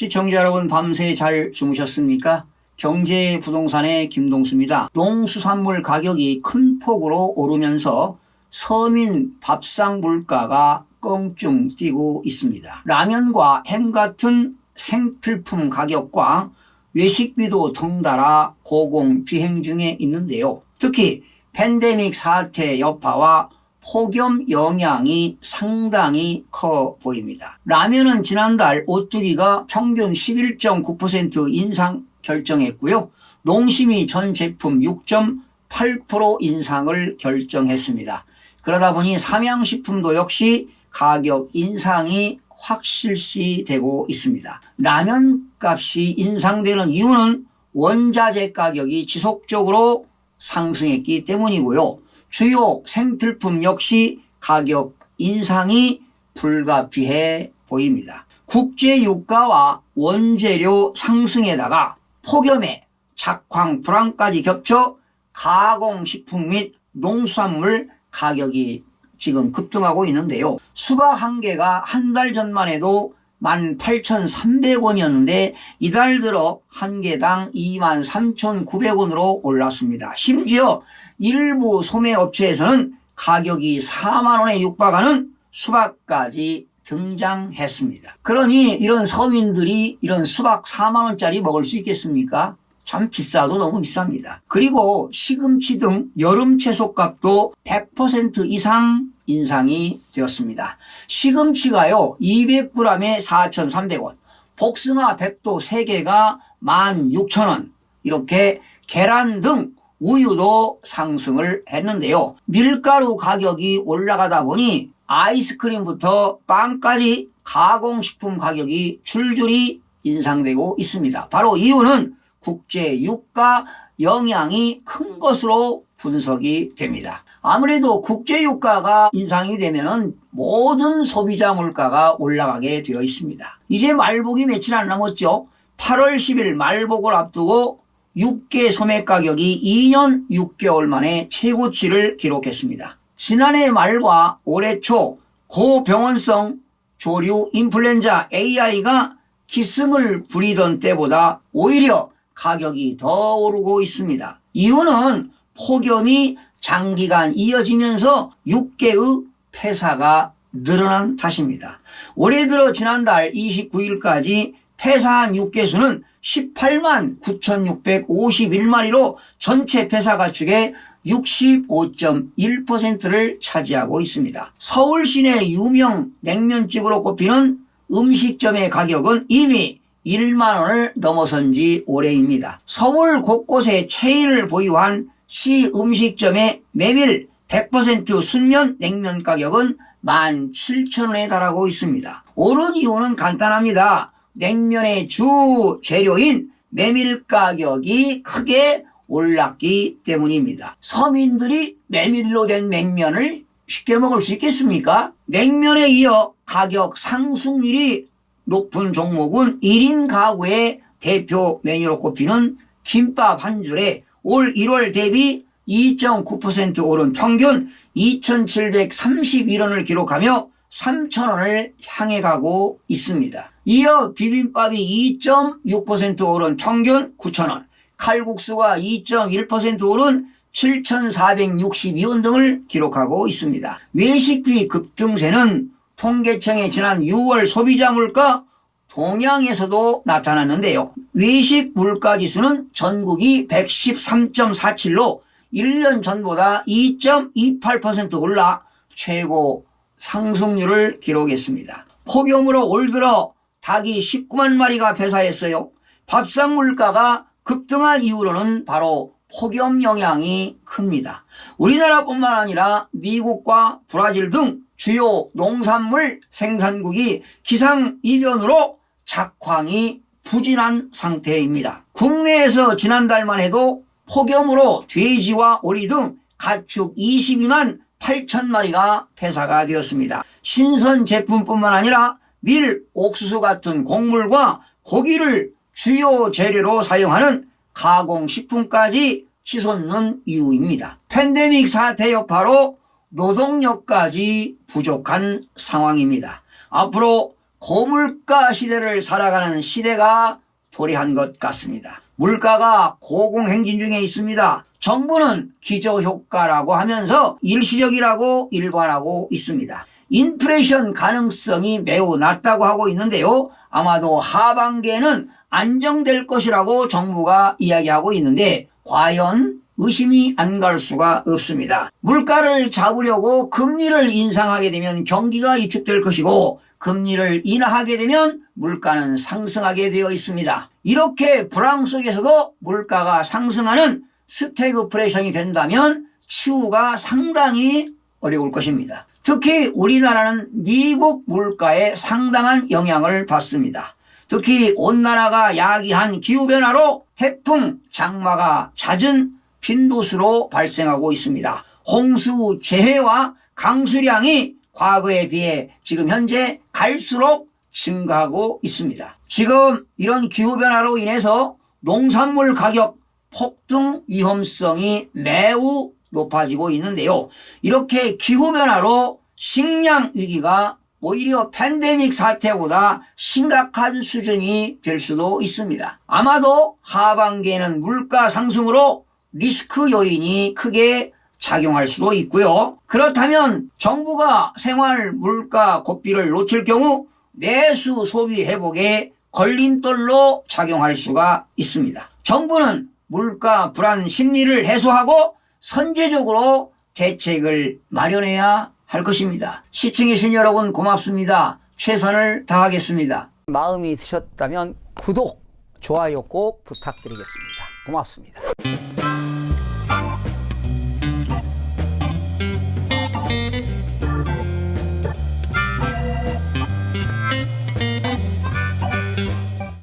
시청자 여러분 밤새 잘 주무셨습니까? 경제 부동산의 김동수입니다. 농수산물 가격이 큰 폭으로 오르면서 서민 밥상 물가가 껑충 뛰고 있습니다. 라면과 햄 같은 생필품 가격과 외식비도 덩달아 고공 비행 중에 있는데요. 특히 팬데믹 사태 여파와 폭염 영향이 상당히 커 보입니다. 라면은 지난달 오뚜기가 평균 11.9% 인상 결정했고요. 농심이 전 제품 6.8% 인상을 결정했습니다. 그러다 보니 삼양식품도 역시 가격 인상이 확실시되고 있습니다. 라면 값이 인상되는 이유는 원자재 가격이 지속적으로 상승했기 때문이고요. 주요 생필품 역시 가격 인상이 불가피해 보입니다. 국제 유가와 원재료 상승에다가 폭염에 작황 불황까지 겹쳐 가공식품 및 농수산물 가격이 지금 급등하고 있는데요. 수박 한 개가 한 달 전만 해도 18,300원이었는데 이달 들어 한 개당 23,900원으로 올랐습니다. 심지어 일부 소매업체에서는 가격이 4만 원에 육박하는 수박까지 등장했습니다. 그러니 이런 서민들이 이런 수박 4만 원짜리 먹을 수 있겠습니까? 참 비싸도 너무 비쌉니다. 그리고 시금치 등 여름 채소값도 100% 이상 인상이 되었습니다. 시금치가요 200g에 4,300원, 복숭아 100도 3개가 16,000원 이렇게 계란 등 우유도 상승을 했는데요. 밀가루 가격이 올라가다 보니 아이스크림부터 빵까지 가공식품 가격이 줄줄이 인상되고 있습니다. 바로 이유는 국제 유가 영향이 큰 것으로 분석이 됩니다. 아무래도 국제 유가가 인상이 되면은 모든 소비자 물가가 올라가게 되어 있습니다. 이제 말복이 며칠 안 남았죠. 8월 10일 말복을 앞두고 육개 소매 가격이 2년 6개월 만에 최고치를 기록했습니다. 지난해 말과 올해 초 고병원성 조류 인플루엔자 AI가 기승을 부리던 때보다 오히려 가격이 더 오르고 있습니다. 이유는 폭염이 장기간 이어지면서 육개의 폐사가 늘어난 탓입니다. 올해 들어 지난달 29일까지 폐사한 육개수는 18만 9,651마리로 전체 폐사 가 축의 65.1%를 차지하고 있습니다. 서울 시내 유명 냉면집으로 꼽히는 음식점의 가격은 이미 1만 원을 넘어선 지 오래입니다. 서울 곳곳에 체인을 보유한 시 음식점의 메밀 100% 순면 냉면 가격은 17,000원에 달하고 있습니다. 오른 이유는 간단합니다. 냉면의 주 재료인 메밀 가격이 크게 올랐기 때문입니다. 서민들이 메밀로 된 냉면을 쉽게 먹을 수 있겠습니까? 냉면에 이어 가격 상승률이 높은 종목은 1인 가구의 대표 메뉴로 꼽히는 김밥 한 줄에 올 1월 대비 2.9% 오른 평균 2,731원을 기록하며 3,000원을 향해 가고 있습니다. 이어 비빔밥이 2.6% 오른 평균 9,000원, 칼국수가 2.1% 오른 7,462원 등을 기록하고 있습니다. 외식비 급등세는 통계청의 지난 6월 소비자 물가 동향에서도 나타났는데요. 외식 물가 지수는 전국이 113.47로 1년 전보다 2.28% 올라 최고 상승률을 기록했습니다. 폭염으로 올 들어 닭이 19만 마리가 폐사했어요. 밥상 물가가 급등한 이유로는 바로 폭염 영향이 큽니다. 우리나라뿐만 아니라 미국과 브라질 등 주요 농산물 생산국이 기상 이변으로 작황이 부진한 상태입니다. 국내에서 지난달만 해도 폭염으로 돼지와 오리 등 가축 22만 8천 마리가 폐사가 되었습니다. 신선 제품뿐만 아니라 밀, 옥수수 같은 곡물과 고기를 주요 재료로 사용하는 가공식품까지 치솟는 이유입니다. 팬데믹 사태 여파로 노동력까지 부족한 상황입니다. 앞으로 고물가 시대를 살아가는 시대가 도래한 것 같습니다. 물가가 고공행진 중에 있습니다. 정부는 기저효과라고 하면서 일시적이라고 일관하고 있습니다. 인플레이션 가능성이 매우 낮다고 하고 있는데요. 아마도 하반기에는 안정될 것이라고 정부가 이야기하고 있는데 과연 의심이 안 갈 수가 없습니다. 물가를 잡으려고 금리를 인상하게 되면 경기가 위축될 것이고 금리를 인하하게 되면 물가는 상승하게 되어 있습니다. 이렇게 불황 속에서도 물가가 상승하는 스태그플레이션이 된다면 치유가 상당히 어려울 것입니다. 특히 우리나라는 미국 물가에 상당한 영향을 받습니다. 특히 온난화가 야기한 기후변화로 태풍, 장마가 잦은 빈도수로 발생하고 있습니다. 홍수, 재해와 강수량이 과거에 비해 지금 현재 갈수록 증가하고 있습니다. 지금 이런 기후변화로 인해서 농산물 가격 폭등 위험성이 매우 높아지고 있는데요. 이렇게 기후변화로 식량 위기가 오히려 팬데믹 사태보다 심각한 수준이 될 수도 있습니다. 아마도 하반기에는 물가 상승으로 리스크 요인이 크게 작용할 수도 있고요. 그렇다면 정부가 생활 물가 고삐를 놓칠 경우 내수 소비 회복에 걸림돌로 작용할 수가 있습니다. 정부는 물가 불안 심리를 해소하고 선제적으로 대책을 마련해야 할 것입니다. 시청해주신 여러분 고맙습니다. 최선을 다하겠습니다. 마음이 드셨다면 구독, 좋아요 꼭 부탁드리겠습니다. 고맙습니다.